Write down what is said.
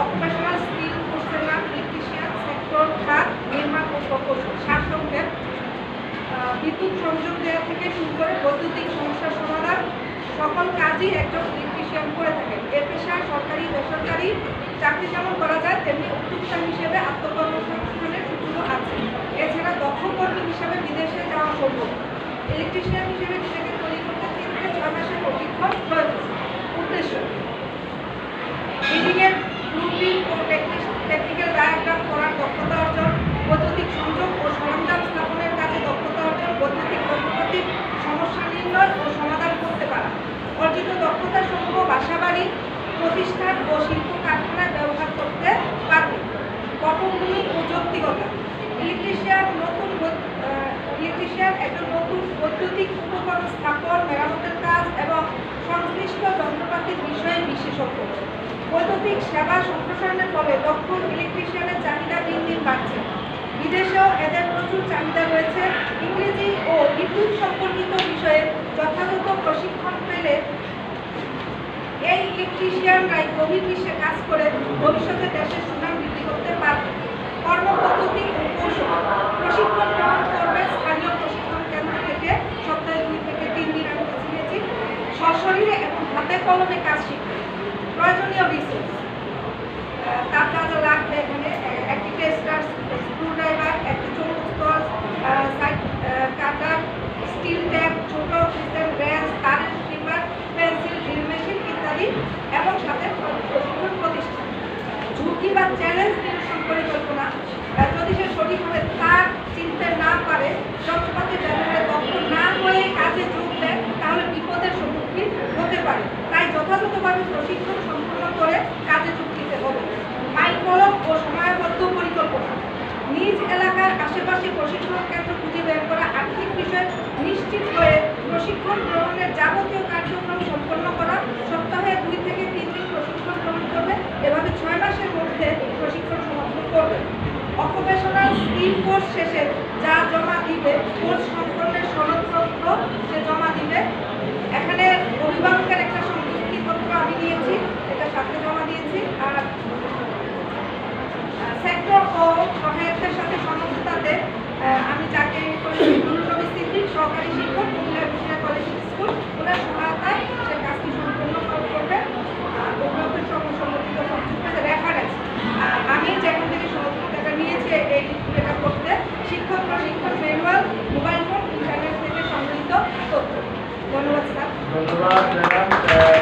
Occupational skill কোর্সের electrician sector খাত নির্মাণ ও প্রকৌশল সারসংক্ষেপ বিদ্যুৎ সংযোগ দেওয়া থেকে শুরু করে বৈদ্যুতিক সমস্যার সমাধান, সকল কাজই একজন ইলেকট্রিশিয়ান করে থাকেন। এ পেশায় সরকারি, বেসরকারি চাকরি যেমন করা যায়, তেমনি উদ্যোক্তা হিসেবে আত্মকর্মসংস্থানের সুযোগও আছে। এছাড়া দক্ষ কর্মী হিসেবে বিদেশে যাওয়া সম্ভব। ইলেকট্রিশিয়ান হিসেবে নিজেকে তৈরি করতে তিন থেকে ছয় মাসের প্রশিক্ষণ প্রয়োজন উদ্দেশ্য বিল্ডিংয়ের ব্লুপ্রিন্ট ও টেকনিক্যাল ডায়াগ্রাম করার দক্ষতা অর্জন বৈদ্যুতিক সংযোগ ও সরঞ্জাম স্থাপনের কাজে দক্ষতা অর্জন বৈদ্যুতিক যন্ত্রপাতির সমস্যা নির্ণয় ও সমাধান করতে পারা অর্জিত দক্ষতা সমূহ বাসাবাড়ি প্রতিষ্ঠান ও শিল্প কারখানায় ব্যবহার করতে পারবে। পটভূমি ও যৌক্তিকতা। ইলেকট্রিশিয়ান নতুন ইলেকট্রিশিয়ান একজন নতুন বৈদ্যুতিক উপকরণ স্থাপন, মেরামতের কাজ এবং সংশ্লিষ্ট যন্ত্রপাতির বিষয়ে বিশেষজ্ঞ। বৈদ্যুতিক সেবা সম্প্রসারণের ফলে দক্ষ ইলেকট্রিশিয়ানের চাহিদা দিন দিন বাড়ছে। বিদেশেও এদের প্রচুর চাহিদা রয়েছে। ইংরেজি ও বিদ্যুৎ সম্পর্কিত বিষয়ে যথাযথ প্রশিক্ষণ পেলে ইলেকট্রিশিয়ানরাই গভীর বিশ্বে কাজ করে ভবিষ্যতে দেশের সুনাম বৃদ্ধি করতে পারবে। কর্মপদ্ধতি ও কৌশল প্রশিক্ষণ গ্রহণ করবে স্থানীয় প্রশিক্ষণ কেন্দ্র থেকে, সপ্তাহে দুই থেকে তিন দিন আমি বেছে নিয়েছি সশরীরে এবং হাতে কলমে কাজ শিখবে। প্রয়োজনীয় রিসোর্স তার ঝুঁকি চ্যালেঞ্জ নিরসন পরিকল্পনা যদি সে সঠিকভাবে তার চিনতে না পারে, যন্ত্রপাতি ব্যবহারে দক্ষ না হয়ে কাজে যোগ দেয়, তাহলে বিপদের সম্মুখীন হতে পারে। তাই যথাযথভাবে প্রশিক্ষণ সম্পূর্ণ করে কাজে যোগ দিতে হবে। মাইলফলক ও সময়বদ্ধ পরিকল্পনা। নিজ এলাকার আশেপাশে প্রশিক্ষণ কেন্দ্র খুঁজে বের করা আর্থিক বিষয় নিশ্চিত হয়ে প্রশিক্ষণ গ্রহণের যাবতীয় কার্যক্রম সম্পন্ন করা সপ্তাহে দুই থেকে তিন দিন প্রশিক্ষণ গ্রহণ করবে এভাবে ছয় মাসের মধ্যে প্রশিক্ষণ সমাপ্ত করবে অকুপেশনাল স্কিল কোর্স শেষে যা জমা দিবে কোর্স সম্পন্নের সনদপত্র সে জমা Bye.